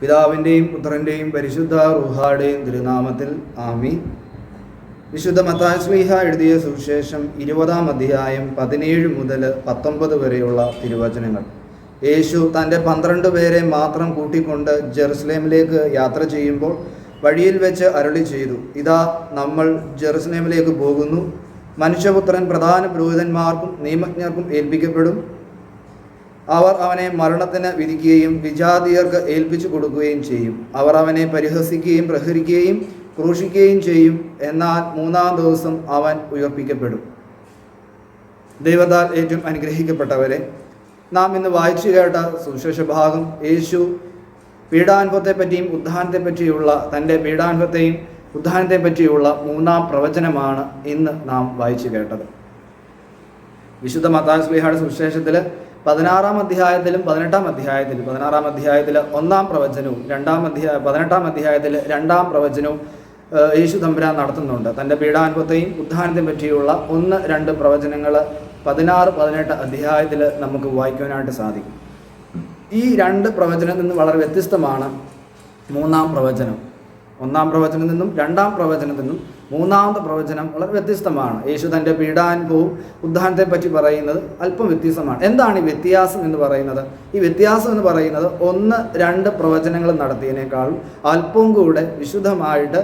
പിതാവിന്റെയും പുത്രന്റെയും പരിശുദ്ധ റുഹാടെയും തിരുനാമത്തിൽ ആമി വിശുദ്ധ മത്താശ്ലീഹ എഴുതിയ സുവിശേഷം ഇരുപതാം അധ്യായം പതിനേഴ് മുതൽ പത്തൊമ്പത് വരെയുള്ള തിരുവചനങ്ങൾ. യേശു തന്റെ പന്ത്രണ്ട് പേരെ മാത്രം കൂട്ടിക്കൊണ്ട് ജെറുസലേമിലേക്ക് യാത്ര ചെയ്യുമ്പോൾ വഴിയിൽ വെച്ച് അരുളി ചെയ്തു ഇതാ നമ്മൾ ജെറുസലേമിലേക്ക് പോകുന്നു. മനുഷ്യപുത്രൻ പ്രധാന പുരോഹിതന്മാർക്കും നിയമജ്ഞർക്കും ഏൽപ്പിക്കപ്പെടും. അവർ അവനെ മരണത്തിന് വിധിക്കുകയും വിജാതിയർക്ക് ഏൽപ്പിച്ചു കൊടുക്കുകയും ചെയ്യും. അവർ അവനെ പരിഹസിക്കുകയും പ്രഹരിക്കുകയും ക്രൂശിക്കുകയും ചെയ്യും. എന്നാൽ മൂന്നാം ദിവസം അവൻ ഉയർപ്പിക്കപ്പെടും. ദൈവത്താൽ ഏറ്റവും അനുഗ്രഹിക്കപ്പെട്ടവരെ നാം ഇന്ന് വായിച്ചു കേട്ട സുവിശേഷ ഭാഗം യേശു ഉദ്ധാനത്തെ പറ്റിയുള്ള തന്റെ പീഡാനുഭവത്തെയും ഉദ്ധാനത്തെ പറ്റിയുള്ള മൂന്നാം പ്രവചനമാണ് ഇന്ന് നാം വായിച്ചു കേട്ടത്. വിശുദ്ധ മതാസ്ലിഹയുടെ സുവിശേഷത്തിൽ പതിനാറാം അധ്യായത്തിലും പതിനെട്ടാം അധ്യായത്തിലും പതിനാറാം അധ്യായത്തിൽ ഒന്നാം പ്രവചനവും രണ്ടാം അധ്യായ പതിനെട്ടാം അധ്യായത്തിൽ രണ്ടാം പ്രവചനവും യേശു തമ്പുരാൻ നടത്തുന്നുണ്ട്. തന്റെ പീഡാനുഭവത്തെയും ഉദ്ധാനത്തെയും പറ്റിയുള്ള ഒന്ന് രണ്ട് പ്രവചനങ്ങൾ പതിനാറ് പതിനെട്ട് അധ്യായത്തിൽ നമുക്ക് വായിക്കുവാനായിട്ട് സാധിക്കും. ഈ രണ്ട് പ്രവചനത്തിൽ നിന്ന് വളരെ വ്യത്യസ്തമാണ് മൂന്നാം പ്രവചനം. ഒന്നാം പ്രവചനത്തിൽ നിന്നും രണ്ടാം പ്രവചനത്തിൽ നിന്നും മൂന്നാമത്തെ പ്രവചനം വളരെ വ്യത്യസ്തമാണ്. യേശു തന്റെ പീഡാനുഭവവും ഉദ്ധാനത്തെ പറ്റി പറയുന്നത് അല്പം വ്യത്യസ്തമാണ്. എന്താണ് ഈ വ്യത്യാസം എന്ന് പറയുന്നത്? ഈ വ്യത്യാസം എന്ന് പറയുന്നത് ഒന്ന് രണ്ട് പ്രവചനങ്ങൾ നടത്തിയതിനേക്കാളും അല്പം കൂടെ വിശുദ്ധമായിട്ട്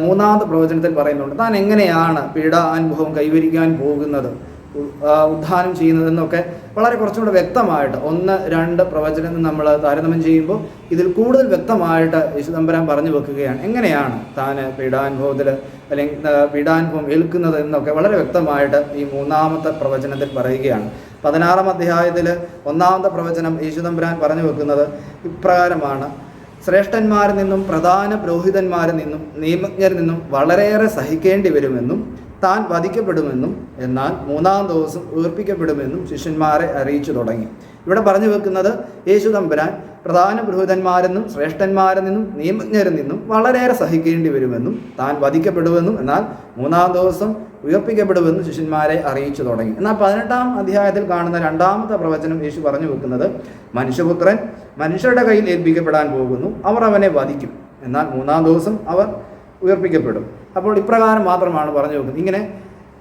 മൂന്നാമത്തെ പ്രവചനത്തിൽ പറയുന്നുണ്ട്. താൻ എങ്ങനെയാണ് പീഡാനുഭവം കൈവരിക്കാൻ പോകുന്നത്? ഉദ്ധാനം ചെയ്യുന്നതെന്നൊക്കെ വളരെ കുറച്ചും കൂടെ വ്യക്തമായിട്ട് ഒന്ന് രണ്ട് പ്രവചനം നമ്മൾ താരതമ്യം ചെയ്യുമ്പോൾ ഇതിൽ കൂടുതൽ വ്യക്തമായിട്ട് യേശുദമ്പരാൻ പറഞ്ഞു വെക്കുകയാണ്. എങ്ങനെയാണ് താൻ പീഡാനുഭവത്തിൽ അല്ലെങ്കിൽ പീഡാനുഭവം ഏൽക്കുന്നത് എന്നൊക്കെ വളരെ വ്യക്തമായിട്ട് ഈ മൂന്നാമത്തെ പ്രവചനത്തിൽ പറയുകയാണ്. പതിനാറാം അധ്യായത്തിൽ ഒന്നാമത്തെ പ്രവചനം യേശുദമ്പരാൻ പറഞ്ഞു വെക്കുന്നത് ഇപ്രകാരമാണ്. ശ്രേഷ്ഠന്മാരിൽ നിന്നും പ്രധാന പുരോഹിതന്മാരിൽ നിന്നും നിയമജ്ഞരിൽ നിന്നും വളരെയേറെ സഹിക്കേണ്ടി വരുമെന്നും താൻ വധിക്കപ്പെടുമെന്നും എന്നാൽ മൂന്നാം ദിവസം ഉയർപ്പിക്കപ്പെടുമെന്നും ശിഷ്യന്മാരെ അറിയിച്ചു തുടങ്ങി. ഇവിടെ പറഞ്ഞു വെക്കുന്നത് യേശു തമ്പുരാൻ പ്രധാന പുരോഹിതന്മാരെന്നും ശ്രേഷ്ഠന്മാരിൽ നിന്നും നിയമജ്ഞരിൽ നിന്നും വളരെയേറെ സഹിക്കേണ്ടി വരുമെന്നും താൻ വധിക്കപ്പെടുമെന്നും എന്നാൽ മൂന്നാം ദിവസം ഉയർപ്പിക്കപ്പെടുമെന്നും ശിഷ്യന്മാരെ അറിയിച്ചു തുടങ്ങി. എന്നാൽ പതിനെട്ടാം അധ്യായത്തിൽ കാണുന്ന രണ്ടാമത്തെ പ്രവചനം യേശു പറഞ്ഞു വെക്കുന്നത് മനുഷ്യപുത്രൻ മനുഷ്യരുടെ കയ്യിൽ ഏൽപ്പിക്കപ്പെടാൻ പോകുന്നു അവർ അവനെ വധിക്കും. എന്നാൽ മൂന്നാം ദിവസം അവർ ഉയർപ്പിക്കപ്പെടും. അപ്പോൾ ഇപ്രകാരം മാത്രമാണ് പറഞ്ഞു വെക്കുന്നത് ഇങ്ങനെ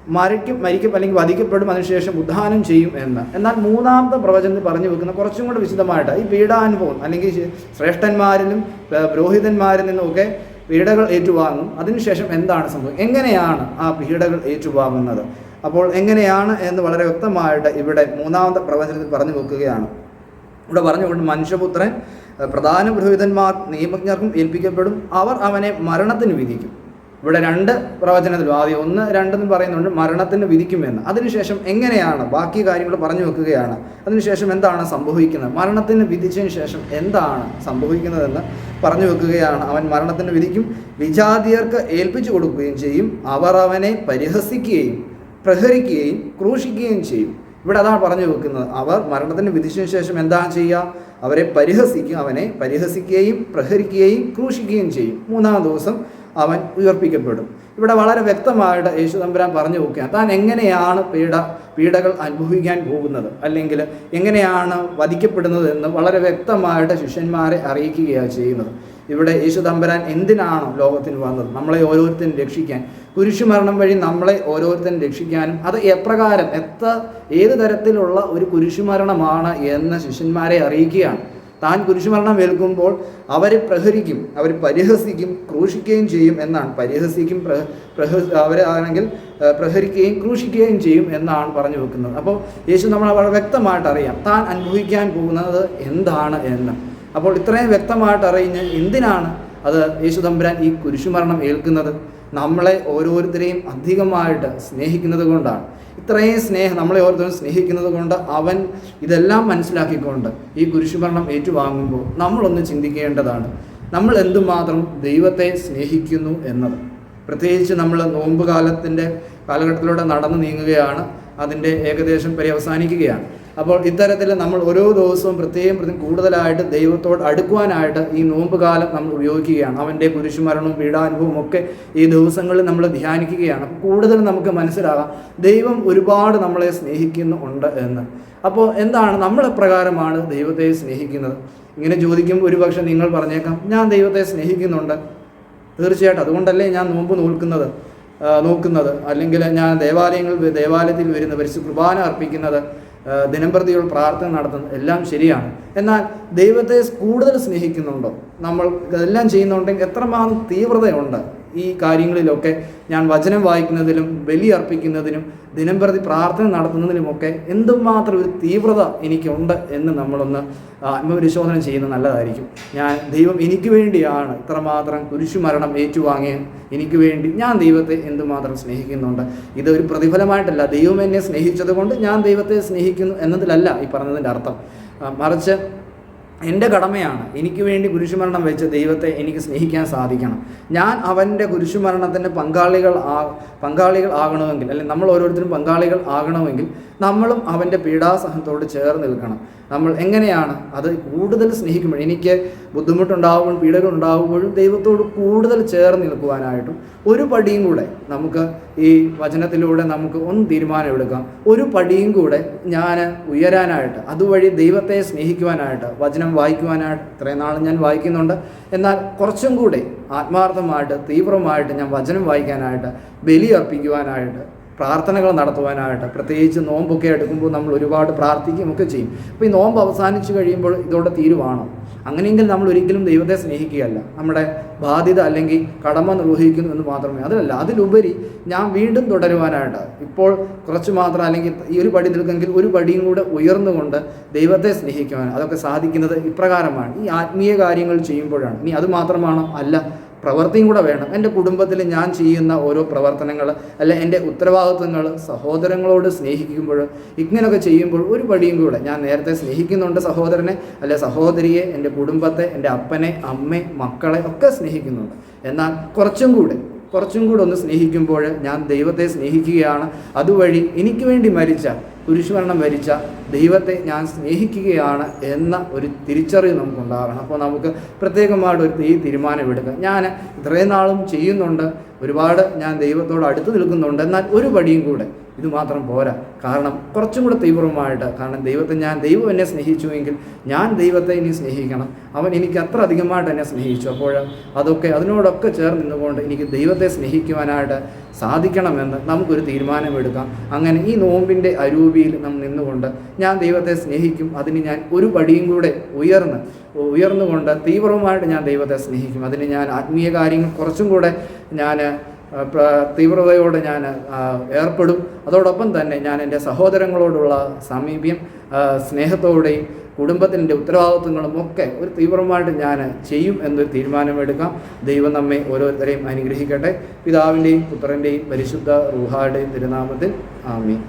മരിക്കും മരിക്കും അല്ലെങ്കിൽ വധിക്കപ്പെടും അതിനുശേഷം ഉദ്ധാനം ചെയ്യും എന്ന്. എന്നാൽ മൂന്നാമത്തെ പ്രവചനത്തിൽ പറഞ്ഞു വെക്കുന്ന കുറച്ചും കൂടെ വിശദമായിട്ട് ഈ പീഡാനുഭവം അല്ലെങ്കിൽ ശ്രേഷ്ഠന്മാരിലും പുരോഹിതന്മാരിൽ നിന്നുമൊക്കെ പീഡകൾ ഏറ്റുവാങ്ങും. അതിനുശേഷം എന്താണ് സംഭവം? എങ്ങനെയാണ് ആ പീഡകൾ ഏറ്റുവാങ്ങുന്നത്? അപ്പോൾ എങ്ങനെയാണ് എന്ന് വളരെ വ്യക്തമായിട്ട് ഇവിടെ മൂന്നാമത്തെ പ്രവചനത്തിൽ പറഞ്ഞു വെക്കുകയാണ്. ഇവിടെ പറഞ്ഞുകൊണ്ട് മനുഷ്യപുത്രൻ പ്രധാന പുരോഹിതന്മാർ നിയമജ്ഞർക്കും ഏൽപ്പിക്കപ്പെടും. അവർ അവനെ മരണത്തിന് വിധിക്കും. ഇവിടെ രണ്ട് പ്രവചനത്തിലും ആദ്യം ഒന്ന് രണ്ടെന്ന് പറയുന്നുണ്ട് മരണത്തിന് വിധിക്കുമെന്ന്. അതിനുശേഷം എങ്ങനെയാണ്? ബാക്കി കാര്യങ്ങൾ പറഞ്ഞു വെക്കുകയാണ്. അതിനുശേഷം എന്താണ് സംഭവിക്കുന്നത്? മരണത്തിന് വിധിച്ചതിന് ശേഷം എന്താണ് സംഭവിക്കുന്നതെന്ന് പറഞ്ഞു വെക്കുകയാണ്. അവൻ മരണത്തിന് വിധിക്കും. വിജാതിയർക്ക് ഏൽപ്പിച്ചു കൊടുക്കുകയും ചെയ്യും. അവർ അവനെ പരിഹസിക്കുകയും പ്രഹരിക്കുകയും ക്രൂശിക്കുകയും ചെയ്യും. ഇവിടെ അതാണ് പറഞ്ഞു വെക്കുന്നത്. അവർ മരണത്തിന് വിധിച്ചതിനു ശേഷം എന്താ ചെയ്യുക? അവരെ പരിഹസിക്കും അവനെ പരിഹസിക്കുകയും പ്രഹരിക്കുകയും ക്രൂശിക്കുകയും ചെയ്യും. മൂന്നാം ദിവസം അവൻ ഉയർപ്പിക്കപ്പെടും. ഇവിടെ വളരെ വ്യക്തമായിട്ട് യേശു തമ്പുരാൻ പറഞ്ഞു വെക്കുകയാണ്. താൻ എങ്ങനെയാണ് പീഡ പീഡകൾ അനുഭവിക്കാൻ പോകുന്നത്? അല്ലെങ്കിൽ എങ്ങനെയാണ് വധിക്കപ്പെടുന്നത് എന്ന് വളരെ വ്യക്തമായിട്ട് ശിഷ്യന്മാരെ അറിയിക്കുകയാണ് ചെയ്യുന്നത്. ഇവിടെ യേശു തമ്പരാൻ എന്തിനാണ് ലോകത്തിന് വന്നത്? നമ്മളെ ഓരോരുത്തരും രക്ഷിക്കാൻ. കുരിശുമരണം വഴി നമ്മളെ ഓരോരുത്തരും രക്ഷിക്കാനും അത് എപ്രകാരം? എത്ര ഏത് തരത്തിലുള്ള ഒരു കുരിശുമരണമാണ് എന്ന് ശിഷ്യന്മാരെ അറിയിക്കുകയാണ്. താൻ കുരിശുമരണം ഏൽക്കുമ്പോൾ അവരെ പ്രഹരിക്കും അവർ പരിഹസിക്കും ക്രൂശിക്കുകയും ചെയ്യും എന്നാണ്. പരിഹസിക്കും പ്രഹ അവരെ ആണെങ്കിൽ പ്രഹരിക്കുകയും ക്രൂശിക്കുകയും ചെയ്യും എന്നാണ് പറഞ്ഞു വെക്കുന്നത്. അപ്പോൾ യേശു നമ്മൾ വളരെ വ്യക്തമായിട്ട് അറിയാം. താൻ അനുഭവിക്കാൻ പോകുന്നത് എന്താണ് എന്ന്. അപ്പോൾ ഇത്രയും വ്യക്തമായിട്ട് അറിഞ്ഞ് എന്തിനാണ് അത് യേശു തമ്പുരാൻ ഈ കുരിശുമരണം ഏൽക്കുന്നത്? നമ്മളെ ഓരോരുത്തരെയും അധികമായിട്ട് സ്നേഹിക്കുന്നത് കൊണ്ടാണ്. ഇത്രയും സ്നേഹം നമ്മളെ ഓരോരുത്തരും സ്നേഹിക്കുന്നത് കൊണ്ട് അവൻ ഇതെല്ലാം മനസ്സിലാക്കിക്കൊണ്ട് ഈ കുരിശുമരണം ഏറ്റുവാങ്ങുമ്പോൾ നമ്മളൊന്ന് ചിന്തിക്കേണ്ടതാണ്. നമ്മൾ എന്തുമാത്രം ദൈവത്തെ സ്നേഹിക്കുന്നു എന്നത്. പ്രത്യേകിച്ച് നമ്മൾ നോമ്പ് കാലത്തിന്റെ കാലഘട്ടത്തിലൂടെ നടന്നു നീങ്ങുകയാണ് അതിന്റെ ഏകദേശം പര്യവസാനിക്കുകയാണ് അപ്പോൾ ഇത്തരത്തിൽ നമ്മൾ ഓരോ ദിവസവും പ്രത്യേകം പ്രത്യേകം കൂടുതലായിട്ട് ദൈവത്തോട് അടുക്കുവാനായിട്ട് ഈ നോമ്പ് കാലം നമ്മൾ ഉപയോഗിക്കുകയാണ്. അവന്റെ കുരിശുമരണവും പീഡാനുഭവവും ഒക്കെ ഈ ദിവസങ്ങളിൽ നമ്മൾ ധ്യാനിക്കുകയാണ്. കൂടുതൽ നമുക്ക് മനസ്സിലാകാം ദൈവം ഒരുപാട് നമ്മളെ സ്നേഹിക്കുന്നുണ്ട് എന്ന്. അപ്പോൾ എന്താണ് നമ്മൾ പ്രകാരമാണ് ദൈവത്തെ സ്നേഹിക്കുന്നത്? ഇങ്ങനെ ചോദിക്കുമ്പോൾ ഒരുപക്ഷെ നിങ്ങൾ പറഞ്ഞേക്കാം ഞാൻ ദൈവത്തെ സ്നേഹിക്കുന്നുണ്ട്. തീർച്ചയായിട്ടും അതുകൊണ്ടല്ലേ ഞാൻ നോമ്പ് നോക്കുന്നത് നോക്കുന്നത്. അല്ലെങ്കിൽ ഞാൻ ദേവാലയങ്ങൾ ദേവാലയത്തിൽ വരുന്ന പരിശു കുർബാന അർപ്പിക്കുന്നത്. ദിനംപ്രതിയുള്ള പ്രാർത്ഥന നടത്തുന്നു എല്ലാം ശരിയാണ്. എന്നാൽ ദൈവത്തെ കൂടുതൽ സ്നേഹിക്കുന്നുണ്ടോ? നമ്മൾ ഇതെല്ലാം ചെയ്യുന്നുണ്ടെങ്കിൽ എത്രമാത്രം തീവ്രതയുണ്ട്? ഈ കാര്യങ്ങളിലൊക്കെ ഞാൻ വചനം വായിക്കുന്നതിലും ബലി അർപ്പിക്കുന്നതിനും ദിനംപ്രതി പ്രാർത്ഥന നടത്തുന്നതിനുമൊക്കെ എന്തുമാത്രം ഒരു തീവ്രത എനിക്കുണ്ട് എന്ന് നമ്മളൊന്ന് ആത്മപരിശോധന ചെയ്യുന്നത് നല്ലതായിരിക്കും. ഞാൻ ദൈവം എനിക്ക് വേണ്ടിയാണ് ഇത്രമാത്രം കുരിശുമരണം ഏറ്റുവാങ്ങിയ എനിക്ക് വേണ്ടി ഞാൻ ദൈവത്തെ എന്തുമാത്രം സ്നേഹിക്കുന്നുണ്ട്. ഇതൊരു പ്രതിഫലമായിട്ടല്ല. ദൈവം എന്നെ സ്നേഹിച്ചത് കൊണ്ട് ഞാൻ ദൈവത്തെ സ്നേഹിക്കുന്നു എന്നതിലല്ല ഈ പറഞ്ഞതിന്റെ അർത്ഥം. മറിച്ച് എന്റെ കടമയാണ്. എനിക്ക് വേണ്ടി കുരിശുമരണം വെച്ച് ദൈവത്തെ എനിക്ക് സ്നേഹിക്കാൻ സാധിക്കണം. ഞാൻ അവന്റെ കുരിശുമരണത്തിന്റെ പങ്കാളികൾ ആ പങ്കാളികൾ ആകണമെങ്കിൽ അല്ലെങ്കിൽ നമ്മൾ ഓരോരുത്തരും പങ്കാളികൾ ആകണമെങ്കിൽ നമ്മളും അവന്റെ പീഡാസഹനത്തോട് ചേർന്ന് നിൽക്കണം. നമ്മൾ എങ്ങനെയാണ് അത് കൂടുതൽ സ്നേഹിക്കുമ്പോൾ എനിക്ക് ബുദ്ധിമുട്ടുണ്ടാകുമ്പോൾ പീഡകൾ ഉണ്ടാകുമ്പോഴും ദൈവത്തോട് കൂടുതൽ ചേർന്ന് നിൽക്കുവാനായിട്ടും ഒരു പടിയും കൂടെ നമുക്ക് ഈ വചനത്തിലൂടെ നമുക്ക് ഒന്ന് തീരുമാനമെടുക്കാം ഒരു പടിയും കൂടെ ഞാൻ ഉയരാനായിട്ട് അതുവഴി ദൈവത്തെ സ്നേഹിക്കുവാനായിട്ട് വചനം വായിക്കുവാനായിട്ട് ഇത്രയും നാൾ ഞാൻ വായിക്കുന്നുണ്ട്. എന്നാൽ കുറച്ചും കൂടെ ആത്മാർത്ഥമായിട്ട് തീവ്രമായിട്ട് ഞാൻ വചനം വായിക്കാനായിട്ട് ബലി അർപ്പിക്കുവാനായിട്ട് പ്രാർത്ഥനകൾ നടത്തുവാനായിട്ട് പ്രത്യേകിച്ച് നോമ്പൊക്കെ എടുക്കുമ്പോൾ നമ്മൾ ഒരുപാട് പ്രാർത്ഥിക്കുകയും ഒക്കെ ചെയ്യും. അപ്പോൾ ഈ നോമ്പ് അവസാനിച്ച് കഴിയുമ്പോൾ ഇതോടെ തീരുവാണോ. അങ്ങനെയെങ്കിൽ നമ്മൾ ഒരിക്കലും ദൈവത്തെ സ്നേഹിക്കുകയല്ല. നമ്മുടെ ബാധ്യത അല്ലെങ്കിൽ കടമ നിർവഹിക്കുന്നു എന്ന് മാത്രമേ. അതല്ല അതിലുപരി ഞാൻ വീണ്ടും തുടരുവാനായിട്ട്. ഇപ്പോൾ കുറച്ച് മാത്രം അല്ലെങ്കിൽ ഈ ഒരു പടി നിൽക്കുമെങ്കിൽ ഒരു പടിയും കൂടെ ഉയർന്നുകൊണ്ട് ദൈവത്തെ സ്നേഹിക്കുവാൻ അതൊക്കെ സാധിക്കുന്നത് ഇപ്രകാരമാണ്. ഈ ആത്മീയ കാര്യങ്ങൾ ചെയ്യുമ്പോഴാണ്. ഇനി അത് മാത്രമാണോ അല്ല പ്രവൃത്തിയും കൂടെ വേണം. എന്റെ കുടുംബത്തിൽ ഞാൻ ചെയ്യുന്ന ഓരോ പ്രവർത്തനങ്ങൾ അല്ലെ എന്റെ ഉത്തരവാദിത്വങ്ങൾ സഹോദരങ്ങളോട് സ്നേഹിക്കുമ്പോൾ ഇങ്ങനെയൊക്കെ ചെയ്യുമ്പോൾ ഒരു പടിയും കൂടെ. ഞാൻ നേരത്തെ സ്നേഹിക്കുന്നുണ്ട് സഹോദരനെ അല്ലെ സഹോദരിയെ എന്റെ കുടുംബത്തെ എന്റെ അപ്പനെ അമ്മയെ മക്കളെ ഒക്കെ സ്നേഹിക്കുന്നുണ്ട്. എന്നാൽ കുറച്ചും കൂടെ കുറച്ചും കൂടെ ഒന്ന് സ്നേഹിക്കുമ്പോൾ ഞാൻ ദൈവത്തെ സ്നേഹിക്കുകയാണ്. അതുവഴി എനിക്ക് വേണ്ടി മരിച്ച കുരിശുമരണം വരിച്ച ദൈവത്തെ ഞാൻ സ്നേഹിക്കുകയാണ് എന്ന ഒരു തിരിച്ചറിവ് നമുക്കുണ്ടാകണം. അപ്പോൾ നമുക്ക് പ്രത്യേകമായിട്ട് ഒരു ഈ തീരുമാനം തീരുമാനമെടുക്കുക ഞാൻ ഇത്രയും നാളും ചെയ്യുന്നുണ്ട്. ഒരുപാട് ഞാൻ ദൈവത്തോട് അടുത്ത് നിൽക്കുന്നുണ്ട്. എന്നാൽ ഒരു പടിയും കൂടെ ഇത് മാത്രം പോരാ. കാരണം കുറച്ചും കൂടെ തീവ്രമായിട്ട് കാരണം ദൈവത്തെ ഞാൻ ദൈവം എന്നെ സ്നേഹിച്ചുവെങ്കിൽ ഞാൻ ദൈവത്തെ ഇനി സ്നേഹിക്കണം. അവൻ എനിക്ക് അത്ര അധികമായിട്ട് എന്നെ സ്നേഹിച്ചു. അപ്പോൾ അതൊക്കെ അതിനോടൊക്കെ ചേർന്ന് നിന്നുകൊണ്ട് എനിക്ക് ദൈവത്തെ സ്നേഹിക്കുവാനായിട്ട് സാധിക്കണമെന്ന് നമുക്കൊരു തീരുമാനമെടുക്കാം. അങ്ങനെ ഈ നോമ്പിന്റെ അരൂപിയിൽ നാം നിന്നുകൊണ്ട് ഞാൻ ദൈവത്തെ സ്നേഹിക്കും. അതിന് ഞാൻ ഒരു പടിയും കൂടെ ഉയർന്ന് ഉയർന്നുകൊണ്ട് തീവ്രമായിട്ട് ഞാൻ ദൈവത്തെ സ്നേഹിക്കും. അതിന് ഞാൻ ആത്മീയ കാര്യങ്ങൾ കുറച്ചും കൂടെ ഞാൻ തീവ്രതയോടെ ഞാൻ ഏർപ്പെടും. അതോടൊപ്പം തന്നെ ഞാൻ എന്റെ സഹോദരങ്ങളോടുള്ള സമീപ്യം സ്നേഹത്തോടെയും കുടുംബത്തിന്റെ ഉത്തരവാദിത്വങ്ങളും ഒക്കെ ഒരു തീവ്രമായിട്ട് ഞാൻ ചെയ്യും എന്നൊരു തീരുമാനമെടുക്കാം. ദൈവം നമ്മെ ഓരോരുത്തരെയും അനുഗ്രഹിക്കട്ടെ. പിതാവിന്റെയും പുത്രന്റെയും പരിശുദ്ധ റൂഹായുടെയും തിരുനാമത്തിൽ ആമീൻ.